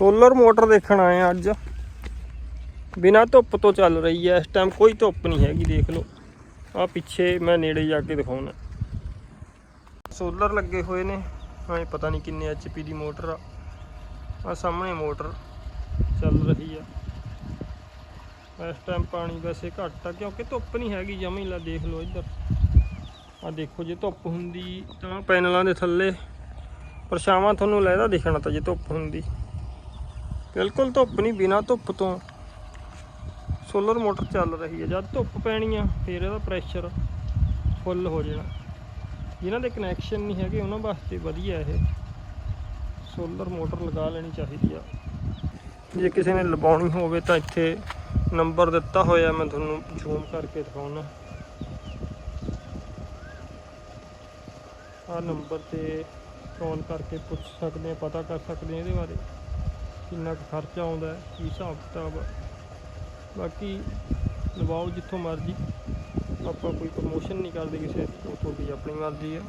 Solar motor ਦੇਖਣ ਆਏ ਆ ਅੱਜ। ਬਿਨਾ ਧੁੱਪ ਤੋਂ ਚੱਲ ਰਹੀ ਹੈ ਇਸ ਟਾਈਮ ਕੋਈ ਧੁੱਪ ਨਹੀਂ ਹੈਗੀ, ਦੇਖ ਲਓ। ਆ ਪਿੱਛੇ ਮੈਂ ਨੇੜੇ ਜਾ ਕੇ ਦਿਖਾਉਣਾ। ਸੋਲਰ ਲੱਗੇ ਹੋਏ ਨੇ ਹਾਂ ਪਤਾ ਨਹੀਂ ਕਿੰਨੇ ਐਚਪੀ ਦੀ ਮੋਟਰ ਆ। ਆ ਸਾਹਮਣੇ ਮੋਟਰ ਚੱਲ ਰਹੀ ਆ। ਇਸ ਟਾਈਮ ਪਾਣੀ ਵੈਸੇ ਘੱਟ ਆ, ਕਿਉਂਕਿ ਧੁੱਪ ਨਹੀਂ ਹੈਗੀ, ਜਮੀ ਲਾ ਦੇਖ ਲਓ ਇੱਧਰ। ਆ ਦੇਖੋ ਜੇ ਧੁੱਪ ਹੁੰਦੀ ਤਾਂ ਪੈਨਲਾਂ ਦੇ ਥੱਲੇ ਪਰਛਾਵਾਂ ਤੁਹਾਨੂੰ ਲੈਦਾ ਦਿਖਣਾ ਤਾਂ ਜੇ ਧੁੱਪ ਹੁੰਦੀ। ਬਿਲਕੁਲ ਧੁੱਪ ਨਹੀਂ, ਬਿਨਾ ਧੁੱਪ ਤੋਂ। ਸੋਲਰ ਮੋਟਰ ਚੱਲ ਰਹੀ ਹੈ। ਜਦ ਧੁੱਪ ਪੈਣੀ ਆ, ਫਿਰ ਇਹਦਾ ਪ੍ਰੈਸ਼ਰ ਫੁੱਲ ਹੋ ਜਾਣਾ। ਜਿਨ੍ਹਾਂ ਦੇ ਕਨੈਕਸ਼ਨ ਨਹੀਂ ਹੈਗੇ, ਉਹਨਾਂ ਵਾਸਤੇ ਵਧੀਆ ਇਹ। ਸੋਲਰ ਮੋਟਰ ਲਗਾ ਲੈਣੀ ਚਾਹੀਦੀ ਆ। ਜੇ ਕਿਸੇ ਨੇ ਲਗਾਉਣੀ ਹੋਵੇ ਤਾਂ ਇੱਥੇ ਨੰਬਰ ਦਿੱਤਾ ਹੋਇਆ ਮੈਂ ਤੁਹਾਨੂੰ ਜ਼ੂਮ ਕਰਕੇ ਦਿਖਾਉਣਾ। ਆ ਨੰਬਰ ਤੇ ਕਾਲ ਕਰਕੇ ਪੁੱਛ ਸਕਦੇ ਆ, ਪਤਾ ਕਰ ਸਕਦੇ ਆ ਇਹਦੇ ਬਾਰੇ। ਕਿੰਨਾ ਕੁ ਖਰਚਾ ਆਉਂਦਾ ਕੀ ਹਿਸਾਬ ਕਿਤਾਬ ਆ। ਬਾਕੀ ਲਵਾਓ ਜਿੱਥੋਂ ਮਰਜ਼ੀ। ਆਪਾਂ ਕੋਈ ਪ੍ਰਮੋਸ਼ਨ ਨਹੀਂ ਕਰਦੇ ਕਿਸੇ ਦੀ, ਉਹ ਤੁਹਾਡੀ ਆਪਣੀ ਮਰਜ਼ੀ ਆ।